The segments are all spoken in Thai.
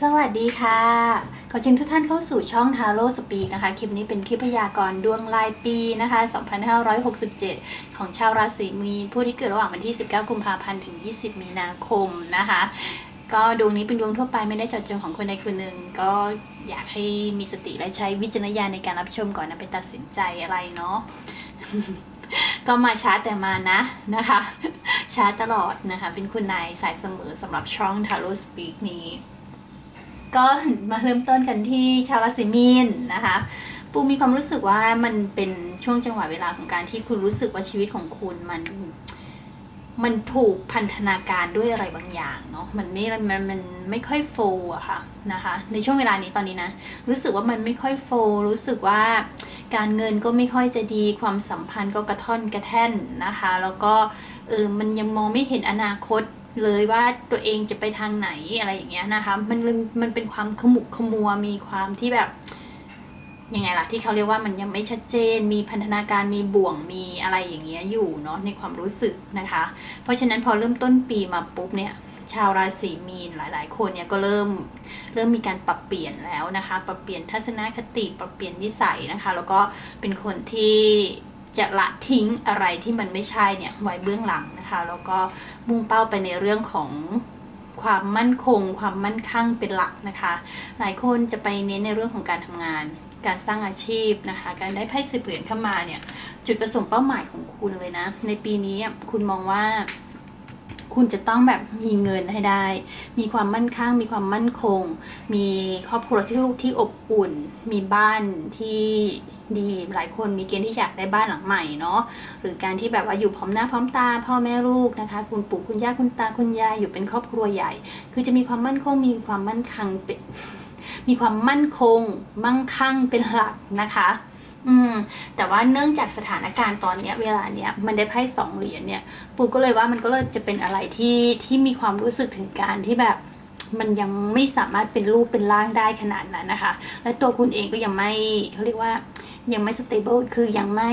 สวัสดีค่ะ ขอเชิญทุกท่านเข้าสู่ช่อง Taro Speak นะคะ คลิปนี้เป็นคลิปพยากรณ์ดวงรายปีนะคะ 2567 ของชาวราศีมีนผู้ที่เกิดระหว่างวันที่ 19 กุมภาพันธ์ ถึง 20 มีนาคมนะคะ ก็ดวงนี้เป็นดวงทั่วไปไม่ได้เจาะจงของคนใดคนหนึ่ง ก็อยากให้มีสติและใช้วิจารณญาณในการรับชมก่อนนะไปตัดสินใจอะไรเนาะ ก็มาช้าแต่มานะนะคะ ช้าตลอดนะคะ เป็นคุณนายสายเสมอสำหรับช่อง Taro Speak นี้ ก็มาเริ่มต้นกันที่ชาวราศีมีนนะคะปูมีความรู้สึกว่ามันเป็นช่วงจังหวะเวลาของการที่คุณรู้สึกว่าชีวิตของคุณมันมันถูกพันธนาการด้วยอะไรบางอย่างเนาะมันไม่มันมันไม่ค่อยโฟล์อะค่ะนะคะ ในช่วงเวลานี้ตอนนี้นะ รู้สึกว่ามันไม่ค่อยโฟล์รู้สึกว่าการเงินก็ไม่ค่อยจะดีความสัมพันธ์ก็กระท่อนกระแท่นนะคะ แล้วก็เออมันยังมองไม่เห็นอนาคต เลยว่าตัวเองจะไปทางไหนอะไรอย่างเงี้ยนะคะ มันมันเป็นความขมุกขมัวมีความที่แบบยังไงล่ะที่เขาเรียกว่ามันยังไม่ชัดเจน มีพันธนาการมีบ่วงมีอะไรอย่างเงี้ยอยู่เนาะในความรู้สึกนะคะ เพราะฉะนั้นพอเริ่มต้นปีมาปุ๊บเนี่ยชาวราศีมีนหลาย ๆ คนเนี่ยก็เริ่มเริ่มมีการปรับเปลี่ยนแล้วนะคะ ปรับเปลี่ยนทัศนคติปรับเปลี่ยนนิสัยนะคะ แล้วก็เป็นคนที่ จะละทิ้งอะไรที่มันไม่ใช่เนี่ยไว้เบื้องหลังนะคะ แล้วก็มุ่งเป้าไปในเรื่องของความมั่นคง ความมั่นคั่งเป็นหลักนะคะ หลายคนจะไปเน้นในเรื่องของการทำงาน การสร้างอาชีพนะคะ การได้ไพ่สิบเหรียญเข้ามาเนี่ย จุดประสงค์เป้าหมายของคุณเลยนะ ในปีนี้คุณมองว่า คุณจะต้องแบบมีเงินให้ได้ มีความมั่นคงมีความมั่นคง มีครอบครัวที่ที่อบอุ่น มีบ้านที่ดีหลายคนมีเกณฑ์ที่อยากได้บ้านหลังใหม่เนาะหรือการที่แบบว่าอยู่พร้อมหน้าพร้อมตา พ่อแม่ลูกนะคะ คุณปู่คุณย่าคุณตาคุณยายอยู่เป็นครอบครัวใหญ่ คือจะมีความมั่นคงมีความมั่นคงเป็นมีความมั่นคง มั่งคั่งเป็นหลักนะคะ อืม แต่ว่าเนื่องจากสถานการณ์ตอนเนี้ย เวลาเนี้ยมันได้ไพ่สองเหรียญเนี่ยปูก็เลยว่ามันก็เลยจะเป็นอะไรที่ที่มีความรู้สึกถึงการที่แบบมันยังไม่สามารถเป็นรูปเป็นร่างได้ขนาดนั้นนะคะ และตัวคุณเองก็ยังไม่เขาเรียกว่า ยังไม่สเตเบิลคือยังไม่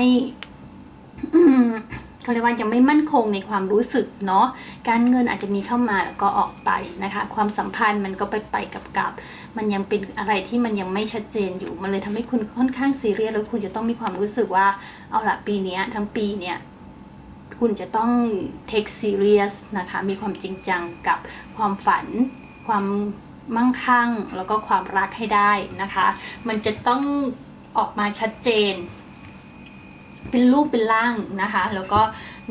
เขาเรียกว่ายังไม่มั่นคงในความรู้สึกเนาะการเงินอาจจะมีเข้ามาแล้วก็ออกไปนะคะ ความสัมพันธ์มันก็ไปไปกับกับมันยังเป็นอะไรที่มันยังไม่ชัดเจนอยู่มันเลยทำให้คุณค่อนข้างซีเรียสแล้วคุณจะต้องมีความรู้สึกว่าเอาละปีนี้ทั้งปีเนี่ยคุณจะต้อง take serious นะคะ มีความจริงจังกับความฝัน ความมั่งคั่ง แล้วก็ความรักให้ได้นะคะ มันจะต้องออกมาชัดเจน เป็นรูปเป็นร่างนะคะ แล้วก็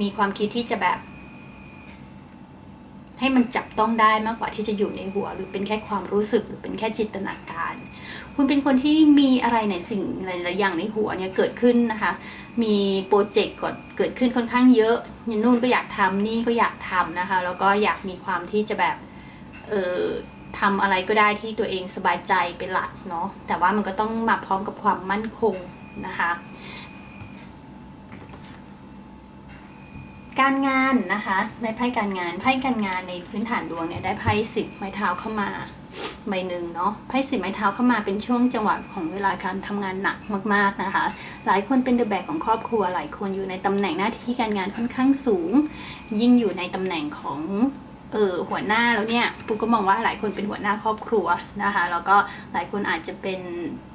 มีความคิดที่จะแบบ ให้มันจับต้องได้มากกว่าที่จะอยู่ในหัว หรือเป็นแค่ความรู้สึกหรือเป็นแค่จินตนาการ คุณเป็นคนที่มีอะไรในสิ่งหลายๆอย่างในหัวเนี่ยเกิดขึ้นนะคะ มีโปรเจกต์ก่อนเกิดขึ้นค่อนข้างเยอะนู่นก็อยากทำนี่ก็อยากทำนะคะ แล้วก็อยากมีความที่จะแบบเออทำอะไรก็ได้ที่ตัวเองสบายใจเป็นหลักเนาะแต่ว่ามันก็ต้องมาพร้อมกับความมั่นคงนะคะ การงานนะคะในไพ่การงานไพ่การงานในพื้นฐานดวงเนี่ยได้ไพ่สิบไม้เท้าเข้ามาใบหนึ่งเนาะไพ่สิบไม้เท้าเข้ามาเป็นช่วงจังหวะของเวลาการทำงานหนักมากๆนะคะ หลายคนเป็นเดอะแบกของครอบครัวหลายคนอยู่ในตำแหน่งหน้าที่การงานค่อนข้างสูง ยิ่งอยู่ในตำแหน่งของ เออหัวหน้าแล้วเนี่ยปูก็มองว่าหลายคนเป็นหัวหน้าครอบครัวนะคะแล้วก็หลายคนอาจจะเป็น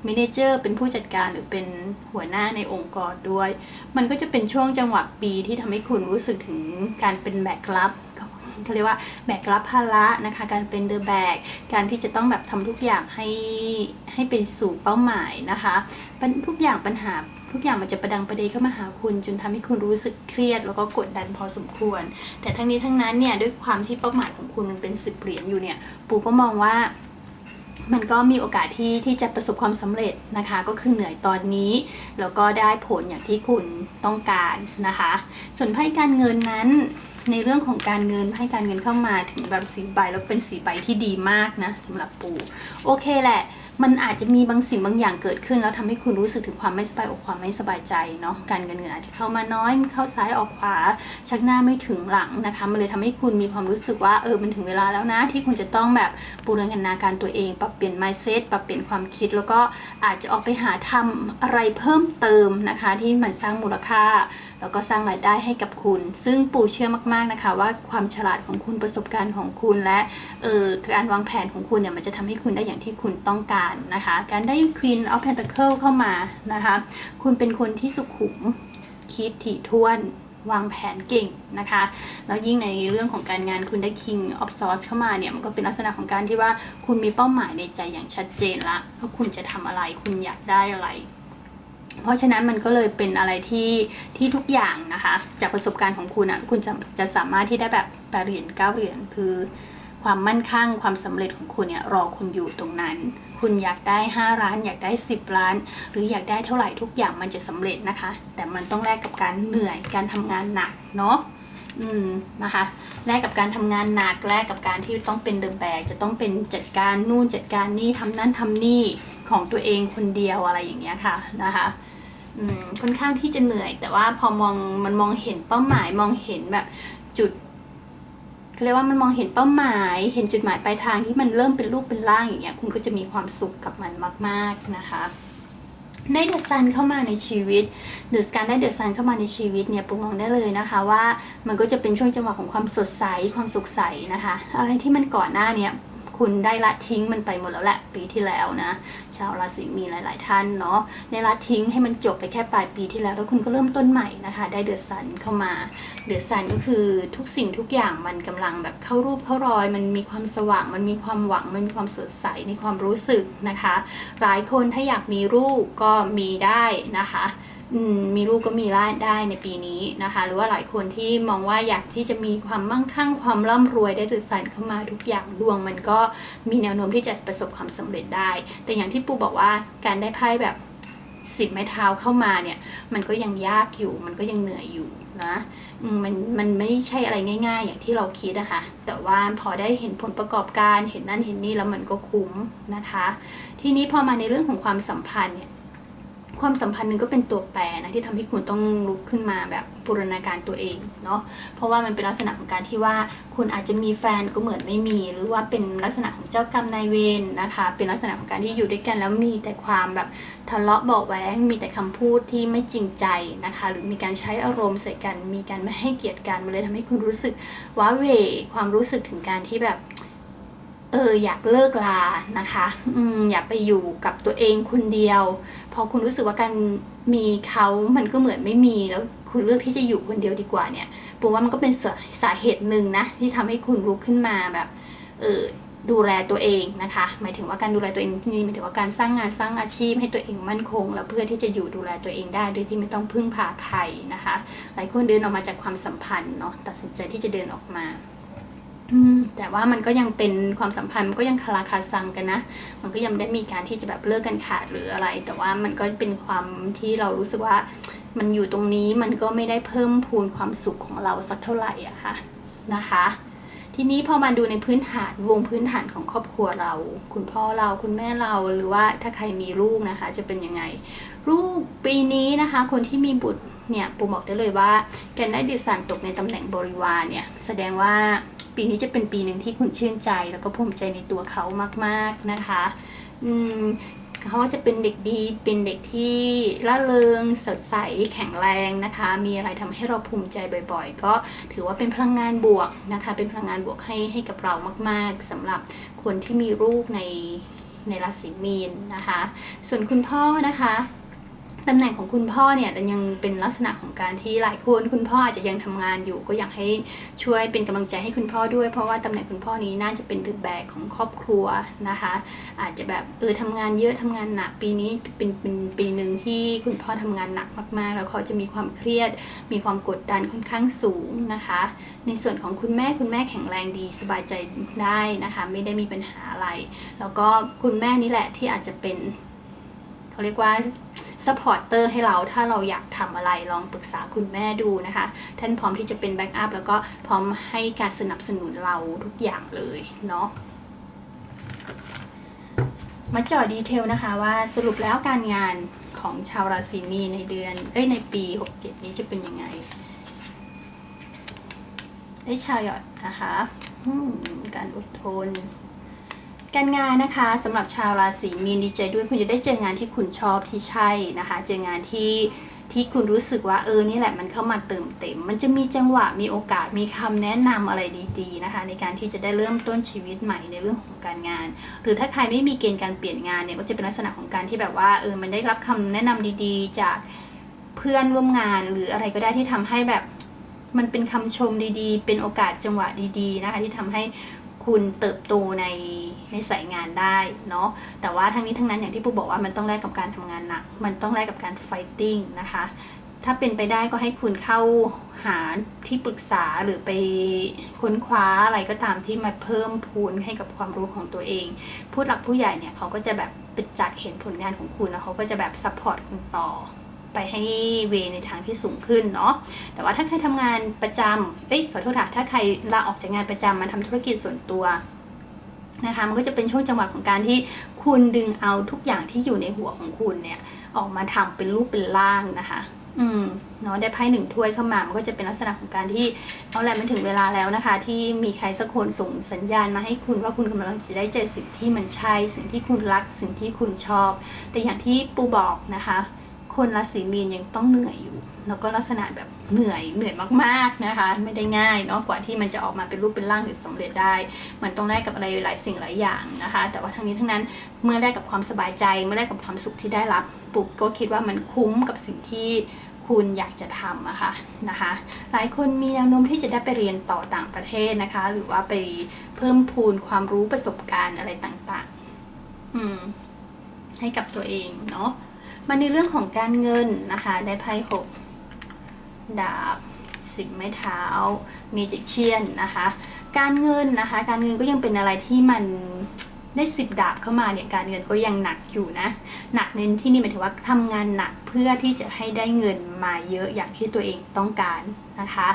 มเนเจอร์เป็นผู้จัดการหรือเป็นหัวหน้าในองค์กรด้วย มันก็จะเป็นช่วงจังหวะปีที่ทำให้คุณรู้สึกถึงการเป็นแบกรับเขาเรียกว่าแบกรับภาระนะคะ การเป็นเดอะแบกการที่จะต้องแบบทำทุกอย่างให้ให้ไปสู่เป้าหมายนะคะเป็นทุกอย่างปัญหา ทุกอย่างมันจะประดังประเดเข้ามาหาคุณ จนทำให้คุณรู้สึกเครียด แล้วก็กดดันพอสมควร แต่ทั้งนี้ทั้งนั้นเนี่ยด้วยความที่เป้าหมายของคุณมันเป็นสิบเหรียญอยู่เนี่ยปูก็มองว่ามันก็มีโอกาสที่ที่จะประสบความสำเร็จนะคะ ก็คือเหนื่อยตอนนี้ แล้วก็ได้ผลอย่างที่คุณต้องการนะคะ ส่วนไพ่การเงินนั้นในเรื่องของการเงินให้การเงินเข้ามาถึงแบบสีใบแล้วเป็นสีใบที่ดีมากนะสำหรับปูโอเคแหละ มันอาจจะมีบางสิ่งบางอย่างเกิดขึ้น แล้วทำให้คุณรู้สึกถึงความไม่สบายอกความไม่สบายใจเนาะการเงินเงินอาจจะเข้ามาน้อยเข้าซ้ายออกขวา ชักหน้าไม่ถึงหลังนะคะมันเลยทำให้คุณมีความรู้สึกว่าเออมันถึงเวลาแล้วนะ ที่คุณจะต้องแบบบูรณาการตัวเอง ปรับเปลี่ยน mindset ปรับเปลี่ยนความคิด แล้วก็อาจจะออกไปหาทำอะไรเพิ่มเติมนะคะ ที่มันสร้างมูลค่า แล้วก็สร้างรายได้ให้กับคุณ ซึ่งปู่เชื่อมากๆนะคะ ว่าความฉลาดของคุณประสบการณ์ของคุณและเอ่อการวางแผนของคุณเนี่ยมันจะทำให้คุณได้อย่างที่คุณต้องการนะคะ การได้ Queen of Pentacle เข้ามานะคะ คุณเป็นคนที่สุขุมคิดถี่ถ้วนวางแผนเก่งนะคะ แล้วยิ่งในเรื่องของการงานคุณได้ King of Swords เข้ามาเนี่ย มันก็เป็นลักษณะของการที่ว่าคุณมีเป้าหมายในใจอย่างชัดเจนละว่าคุณจะทำอะไร คุณอยากได้อะไร เพราะฉะนั้นมันก็เลยเป็นอะไรที่ที่ทุกอย่างนะคะ จากประสบการณ์ของคุณอะคุณจะจะสามารถที่ได้แบบแปดเหรียญเก้าเหรียญคือ ความมั่นคงความสำเร็จของคุณเนี่ยรอคุณอยู่ตรงนั้น คุณอยากได้ 5 ล้าน อยากได้ 10 ล้าน หรืออยากได้เท่าไหร่ทุกอย่างมันจะสำเร็จนะคะ แต่มันต้องแลกกับการเหนื่อยการทำงานหนักเนาะอืมนะคะแลกกับการทำงานหนักแลกกับการที่ต้องเป็นเดิมแบกจะต้องเป็นจัดการนู่นจัดการนี่ทำนั่นทำนี่ ของตัวเองคนเดียวอะไรอย่างเงี้ยค่ะนะคะค่อนข้างที่จะเหนื่อย แต่ว่าพอมองมันมองเห็นเป้าหมายมองเห็นแบบจุดเขาเรียกว่ามันมองเห็นเป้าหมาย เห็นจุดหมายปลายทางที่มันเริ่มเป็นรูปเป็นร่างอย่างเงี้ยคุณก็จะมีความสุขกับมันมาก ๆนะคะได้เดอะซันเข้ามาในชีวิตหรือการได้เดอะซันเข้ามาในชีวิตเนี่ยปุ๊มองได้เลยนะคะว่ามันก็จะเป็นช่วงจังหวะของความสดใสความสุขใสนะคะ อะไรที่มันก่อนหน้าเนี่ยคุณได้ละทิ้งมันไปหมดแล้วแหละปีที่แล้วนะ ชาวราศีมีหลาย ๆ ท่านเนาะในละทิ้งให้มันจบไปแค่ปลายปีที่แล้ว แล้วคุณก็เริ่มต้นใหม่นะคะ ได้เดือดสันเข้ามา เดือดสันก็คือทุกสิ่งทุกอย่างมันกำลังแบบเข้ารูปเข้ารอย มันมีความสว่าง มันมีความหวัง มันมีความสดใสในความรู้สึกนะคะ หลายคนถ้าอยากมีลูกก็มีได้นะคะ มีลูกก็มีได้ได้ในปีนี้นะคะ หรือว่าหลายคนที่มองว่าอยากที่จะมีความมั่งคั่งความร่ำรวยได้เดอะซันเข้ามาทุกอย่างดวง มันก็มีแนวโน้มที่จะประสบความสำเร็จได้ แต่อย่างที่ปูบอกว่าการได้ไพ่แบบสิบไม้เท้าเข้ามาเนี่ย มันก็ยังยากอยู่ มันก็ยังเหนื่อยอยู่นะมันมันไม่ใช่อะไรง่าย ๆ อย่างที่เราคิดนะคะ แต่ว่าพอได้เห็นผลประกอบการเห็นนั่นเห็นนี่แล้วมันก็คุ้มนะคะ ทีนี้พอมาในเรื่องของความสัมพันธ์เนี่ย ความสัมพันธ์หนึ่งก็เป็นตัวแปรนะที่ทำให้คุณต้องลุกขึ้นมาแบบบูรณาการตัวเองเนาะเพราะว่ามันเป็นลักษณะของการที่ว่าคุณอาจจะมีแฟนก็เหมือนไม่มี หรือว่าเป็นลักษณะของเจ้ากรรมนายเวรนะคะ เป็นลักษณะของการที่อยู่ด้วยกันแล้วมีแต่ความแบบทะเลาะเบาะแว้งมีแต่คำพูดที่ไม่จริงใจนะคะ หรือมีการใช้อารมณ์ใส่กัน มีการไม่ให้เกียรติกันมันเลยทำให้คุณรู้สึกว้าเหวความรู้สึกถึงการที่แบบ เอออยากเลิกลานะคะอืมอยากไปอยู่กับตัวเองคนเดียว พอคุณรู้สึกว่าการมีเขามันก็เหมือนไม่มีแล้วคุณเลือกที่จะอยู่คนเดียวดีกว่าเนี่ยปูว่ามันก็เป็นสาสาเหตุหนึ่งนะที่ทำให้คุณลุกขึ้นมาแบบเออดูแลตัวเองนะคะ หมายถึงว่าการดูแลตัวเองนี่หมายถึงว่าการสร้างงานสร้างอาชีพให้ตัวเองมั่นคง แล้วเพื่อที่จะอยู่ดูแลตัวเองได้โดยที่ไม่ต้องพึ่งพาใครนะคะ หลายคนเดินออกมาจากความสัมพันธ์เนาะตัดสินใจที่จะเดินออกมา แต่ว่ามันก็ยังเป็นความสัมพันธ์ก็ยังคาราคาซังกันนะ มันก็ยังไม่ได้มีการที่จะแบบเลิกกันขาดหรืออะไร แต่ว่ามันก็เป็นความที่เรารู้สึกว่ามันอยู่ตรงนี้มันก็ไม่ได้เพิ่มพูนความสุขของเราสักเท่าไหร่อะค่ะนะคะ ทีนี้พอมาดูในพื้นฐานวงพื้นฐานของครอบครัวเรา คุณพ่อเราคุณแม่เราหรือว่าถ้าใครมีลูกนะคะ จะเป็นยังไง ลูกปีนี้นะคะ คนที่มีบุตรเนี่ยปูบอกได้เลยว่าแกนได้ดิสันตกในตำแหน่งบริวารเนี่ย แสดงว่า ปีนี้จะเป็นปีหนึ่งที่คุณชื่นใจ แล้วก็ภูมิใจในตัวเขามาก ๆนะคะอืมเขาจะเป็นเด็กดี เป็นเด็กที่ร่าเริง สดใส แข็งแรงนะคะ มีอะไรทำให้เราภูมิใจบ่อย ๆ ก็ถือว่าเป็นพลังงานบวกนะคะ เป็นพลังงานบวกให้ให้กับเรามาก ๆสำหรับคนที่มีลูกในในราศีมีนนะคะ ส่วนคุณพ่อนะคะ ตำแหน่งของคุณพ่อเนี่ยยังเป็นลักษณะของการที่หลายคนคุณพ่ออาจจะยังทำงานอยู่ ก็อยากให้ช่วยเป็นกำลังใจให้คุณพ่อด้วย เพราะว่าตำแหน่งคุณพ่อนี้น่าจะเป็นเดอะแบกของครอบครัวนะคะ อาจจะแบบเออทำงานเยอะทำงานหนักปีนี้เป็นเป็นปีหนึ่งที่คุณพ่อทำงานหนักมากๆ แล้วเขาจะมีความเครียด มีความกดดันค่อนข้างสูงนะคะ ในส่วนของคุณแม่คุณแม่แข็งแรงดีสบายใจได้นะคะ ไม่ได้มีปัญหาอะไร แล้วก็คุณแม่นี่แหละที่อาจจะเป็น เขาเรียกว่าซัพพอร์เตอร์ให้เราถ้าเราอยากทำอะไรลองปรึกษาคุณแม่ดูนะคะ ท่านพร้อมที่จะเป็นแบ็กอัพแล้วก็พร้อมให้การสนับสนุนเราทุกอย่างเลยเนาะมาเจาะดีเทลนะคะว่าสรุปแล้วการงานของชาวราศีมีในเดือนเอ้ยในปี 67 นี้จะเป็นยังไง ได้ชาวหยอดนะคะการอดทน การงานนะคะสำหรับชาวราศีมีนดีใจด้วยคุณจะได้เจองานที่คุณชอบที่ใช่นะคะ เจองานที่ที่คุณรู้สึกว่าเออนี่แหละมันเข้ามาเติมเต็ม มันจะมีจังหวะมีโอกาสมีคำแนะนำอะไรดีๆนะคะ ในการที่จะได้เริ่มต้นชีวิตใหม่ในเรื่องของการงาน หรือถ้าใครไม่มีเกณฑ์การเปลี่ยนงานเนี่ยก็จะเป็นลักษณะของการที่แบบว่าเออมันได้รับคำแนะนำดีๆ จากเพื่อนร่วมงานหรืออะไรก็ได้ที่ทำให้แบบมันเป็นคำชมดีๆ เป็นโอกาสจังหวะดีๆนะคะ ที่ทำให้ คุณเติบโตในในสายงานได้เนาะแต่ว่าทั้งนี้ทั้งนั้นอย่างที่ปูบอกว่ามันต้องแลกกับการทำงานหนัก มันต้องแลกกับการไฟติ้งนะคะถ้าเป็นไปได้ก็ให้คุณเข้าหาที่ปรึกษาหรือไปค้นคว้าอะไรก็ตามที่มาเพิ่มพูนให้กับความรู้ของตัวเอง ผู้หลักผู้ใหญ่เนี่ยเขาก็จะแบบไปจัดเห็นผลงานของคุณแล้วเขาก็จะแบบซัพพอร์ตคุณต่อ ไปให้เวในทางที่สูงขึ้นเนาะแต่ว่าถ้าใครทำงานประจำเอ้ยขอโทษค่ะถ้าใครลาออกจากงานประจำมาทำธุรกิจส่วนตัวนะคะมันก็จะเป็นช่วงจังหวะของการที่คุณดึงเอาทุกอย่างที่อยู่ในหัวของคุณเนี่ย ออกมาทำเป็นรูปเป็นร่างนะคะ อืมเนาะได้ไพ่หนึ่งถ้วยเข้ามา มันก็จะเป็นลักษณะของการที่เอาแหละมันถึงเวลาแล้วนะคะ ที่มีใครสักคนส่งสัญญาณมาให้คุณว่าคุณกำลังจะได้เจอสิ่งที่มันใช่ สิ่งที่คุณรัก สิ่งที่คุณชอบ แต่อย่างที่ปูบอกนะคะ คนราศีมีนยังต้องเหนื่อยอยู่ แล้วก็ลักษณะแบบเหนื่อยเหนื่อยมากๆนะคะ ไม่ได้ง่ายเนาะกว่าที่มันจะออกมาเป็นรูปเป็นร่างหรือสำเร็จได้ มันต้องแลกกับอะไรหลายสิ่งหลายอย่างนะคะ แต่ว่าทั้งนี้ทั้งนั้นเมื่อแลกกับความสบายใจเมื่อแลกกับความสุขที่ได้รับปุกก็คิดว่ามันคุ้มกับสิ่งที่คุณอยากจะทำอะค่ะนะคะ หลายคนมีแนวโน้มที่จะได้ไปเรียนต่อต่างประเทศนะคะ หรือว่าไปเพิ่มพูนความรู้ประสบการณ์อะไรต่างๆ อืม ให้กับตัวเองเนาะ มาในเรื่องของการเงินนะคะ ได้ไพ่หกดาบสิบไม้เท้ามีจิกเชียนนะคะ การเงินนะคะ การเงินก็ยังเป็นอะไรที่มันได้สิบดาบเข้ามาเนี่ยการเงินก็ยังหนักอยู่นะ หนักในที่นี่หมายถึงว่าทำงานหนัก พื่อที่จะให้ได้เงินมาเยอะอย่างที่ตัวเองต้องการนะคะ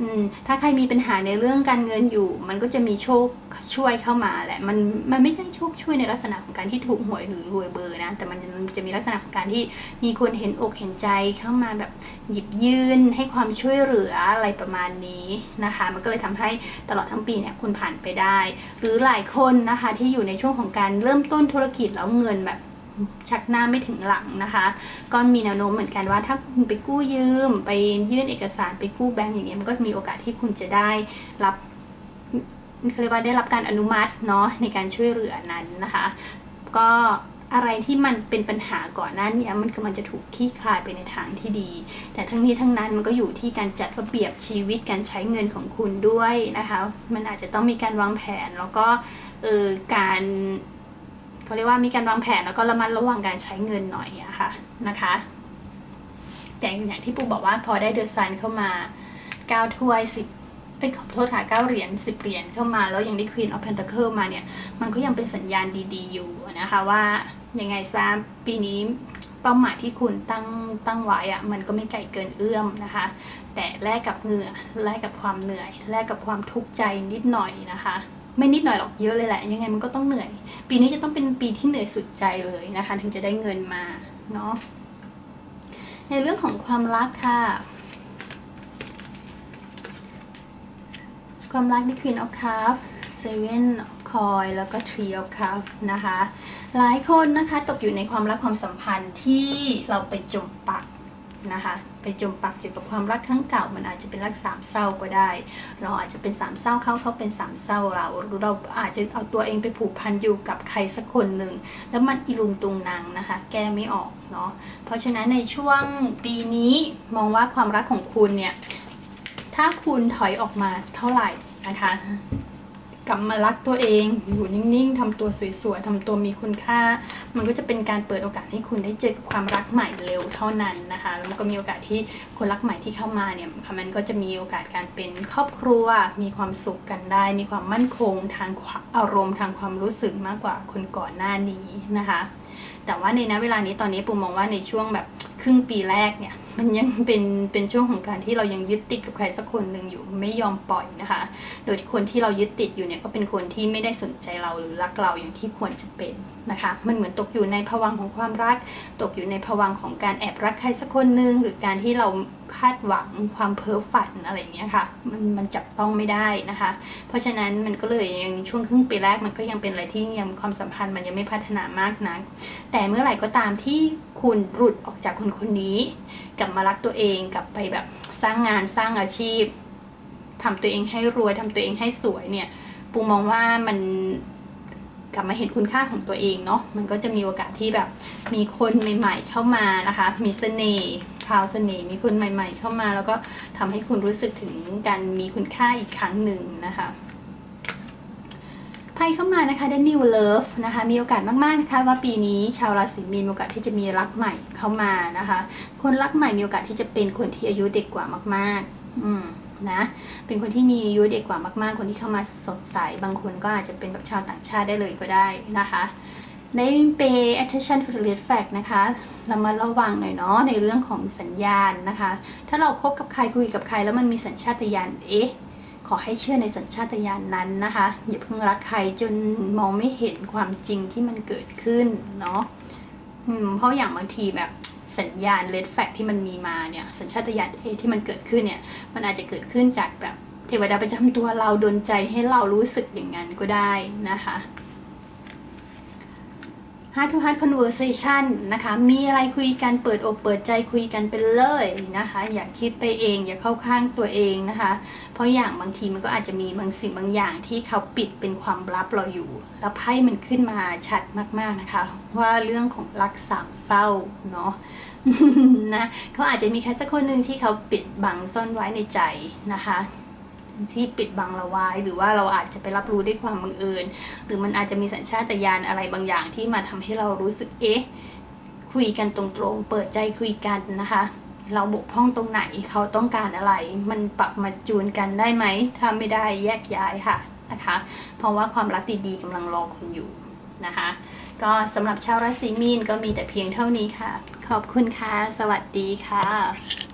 อืมถ้าใครมีปัญหาในเรื่องการเงินอยู่ มันก็จะมีโชคช่วยเข้ามาแหละมันมันไม่ใช่โชคช่วยในลักษณะของการที่ถูกหวยหรือรวยเบอร์นะแต่มันจะมีลักษณะของการที่มีคนเห็นอกเห็นใจเข้ามาแบบหยิบยื่นให้ความช่วยเหลืออะไรประมาณนี้นะคะ มันก็เลยทำให้ตลอดทั้งปีเนี่ยคุณผ่านไปได้ หรือหลายคนนะคะที่อยู่ในช่วงของการเริ่มต้นธุรกิจแล้วเงินแบบ ชักหน้าไม่ถึงหลังนะคะ ก็มีแนวโน้มเหมือนกันว่าถ้าคุณไปกู้ยืม ไปยื่นเอกสารไปกู้แบงก์อย่างเงี้ยมันก็มีโอกาสที่คุณจะได้รับเขาเรียกว่าได้รับการอนุมัติเนาะในการช่วยเหลือนั้นนะคะ ก็อะไรที่มันเป็นปัญหาก่อนหน้านี้มันกำลังจะถูกคลี่คลายไปในทางที่ดี แต่ทั้งนี้ทั้งนั้นมันก็อยู่ที่การจัดระเบียบชีวิตการใช้เงินของคุณด้วยนะคะ มันอาจจะต้องมีการวางแผนแล้วก็เออการ เขาเรียกว่ามีการวางแผนแล้วก็ระมัดระวังการใช้เงินหน่อยอะค่ะนะคะ แต่อย่างที่ปูบอกว่าพอได้เดอะซันเข้ามา9ถ้วย 10เอ้ยขอโทษค่ะ9เหรียญ10เหรียญเข้ามา แล้วยังได้ Queen of Pentacle มาเนี่ย มันก็ยังเป็นสัญญาณดีๆ อยู่นะคะว่ายังไงซะปีนี้เป้าหมายที่คุณตั้งตั้งไว้อะมันก็ไม่ไกลเกินเอื้อมนะคะ แต่แลกกับเหงื่อแลกกับความเหนื่อยแลกกับความทุกข์ใจนิดหน่อยนะคะ ไม่นิดหน่อยหรอกเยอะเลยแหละ ยังไงมันก็ต้องเหนื่อย ปีนี้จะต้องเป็นปีที่เหนื่อยสุดใจเลยนะคะ ถึงจะได้เงินมาเนาะในเรื่องของความรักค่ะ ความรักใน Queen of Cups Seven of Coin แล้วก็ Three of Cups นะคะ หลายคนนะคะตกอยู่ในความรักความสัมพันธ์ที่เราไปจมปัก นะคะ ไปจมปักอยู่กับความรักครั้งเก่า มันอาจจะเป็นรักสามเศร้าก็ได้ เราอาจจะเป็นสามเศร้าเขาเขาเป็นสามเศร้าเราหรือเราอาจจะเอาตัวเองไปผูกพันอยู่กับใครสักคนหนึ่งแล้วมันอีลุงตุงนางนะคะ แก้ไม่ออกเนาะเพราะฉะนั้นในช่วงปีนี้มองว่าความรักของคุณเนี่ยถ้าคุณถอยออกมาเท่าไหร่นะคะ กลับมารักตัวเอง อยู่นิ่งๆทำตัวสวยๆทำตัวมีคุณค่า มันก็จะเป็นการเปิดโอกาสให้คุณได้เจอกับความรักใหม่เร็วเท่านั้นนะคะ แล้วมันก็มีโอกาสที่คนรักใหม่ที่เข้ามาเนี่ยมันก็จะมีโอกาสการเป็นครอบครัว มีความสุขกันได้ มีความมั่นคงทางอารมณ์ทางความรู้สึกมากกว่าคนก่อนหน้านี้นะคะ แต่ว่าในณเวลานี้ตอนนี้ปูมองว่าในช่วงแบบครึ่งปีแรกเนี่ย มันยังเป็นเป็นช่วงของการที่เรายังยึดติดกับใครสักคนหนึ่งอยู่ไม่ยอมปล่อยนะคะ โดยที่คนที่เรายึดติดอยู่เนี่ยก็เป็นคนที่ไม่ได้สนใจเราหรือรักเราอย่างที่ควรจะเป็นนะคะ มันเหมือนตกอยู่ในภวังของความรัก ตกอยู่ในภวังของการแอบรักใครสักคนหนึ่งหรือการที่เราคาดหวังความเพ้อฝันอะไรอย่างเงี้ยค่ะมันมันจับต้องไม่ได้นะคะ เพราะฉะนั้นมันก็เลยยังช่วงครึ่งปีแรกมันก็ยังเป็นอะไรที่ยังความสัมพันธ์มันยังไม่พัฒนามากนักแต่เมื่อไหร่ก็ตามที่ คุณหลุดออกจากคนคนนี้ กลับมารักตัวเองกลับไปแบบสร้างงานสร้างอาชีพทำตัวเองให้รวยทำตัวเองให้สวยเนี่ย ปูมองว่ามันกลับมาเห็นคุณค่าของตัวเองเนาะมันก็จะมีโอกาสที่แบบมีคนใหม่ ๆ เข้ามานะคะ มีเสน่ห์พาวเสน่ห์มีคนใหม่ ๆ เข้ามา แล้วก็ทำให้คุณรู้สึกถึงการมีคุณค่าอีกครั้งหนึ่งนะคะ ไพ่เข้ามานะคะได้ New Love นะคะ มีโอกาสมากๆนะคะว่าปีนี้ชาวราศีมีนมีโอกาสที่จะมีรักใหม่เข้ามานะคะ คนรักใหม่มีโอกาสที่จะเป็นคนที่อายุเด็กกว่ามาก ๆ อืมนะเป็นคนที่มีอายุเด็กกว่ามากๆ คนที่เข้ามาสดใส บางคนก็อาจจะเป็นแบบชาวต่างชาติได้เลยก็ได้นะคะ ในเป attention to the red flag นะคะ เรามาระวังหน่อยเนาะในเรื่องของสัญญาณนะคะ ถ้าเราคบกับใครคุยกับใครแล้วมันมีสัญชาตญาณ เอ๊ะ ขอให้เชื่อในสัญชาตญาณนั้นนะคะ อย่าเพิ่งรักใครจนมองไม่เห็นความจริงที่มันเกิดขึ้นเนาะเพราะอย่างบางทีแบบสัญญาณเลดแฟกที่มันมีมาเนี่ย สัญชาตญาณที่มันเกิดขึ้นเนี่ย มันอาจจะเกิดขึ้นจากแบบเทวดาประจำตัวเราดนใจให้เรารู้สึกอย่างนั้นก็ได้นะคะ Heart to Heart Conversation นะคะ มีอะไรคุยกันเปิดอกเปิดใจคุยกันไปเลยนะคะ อย่าคิดไปเอง อย่าเข้าข้างตัวเองนะคะ เพราะอย่างบางทีมันก็อาจจะมีบางสิ่งบางอย่างที่เขาปิดเป็นความลับเราอยู่ แล้วไพ่มันขึ้นมาชัดมากๆนะคะ ว่าเรื่องของรักสามเศร้าเนาะนะเขาอาจจะมีใครสักคนหนึ่งที่เขาปิดบังซ่อนไว้ในใจนะคะ ที่ปิดบังเราไว้ หรือว่าเราอาจจะไปรับรู้ด้วยความบังเอิญ หรือมันอาจจะมีสัญชาตญาณอะไรบางอย่างที่มาทำให้เรารู้สึกเอ๊ะคุยกันตรงๆ เปิดใจคุยกันนะคะ เราบกพร่องตรงไหนเขาต้องการอะไร มันปรับมาจูนกันได้ไหมถ้าไม่ได้แยกย้ายค่ะนะคะ เพราะว่าความรักดีๆกำลังรอคุณอยู่นะคะ ก็สำหรับชาวราศีมีนก็มีแต่เพียงเท่านี้ค่ะ ขอบคุณค่ะ สวัสดีค่ะ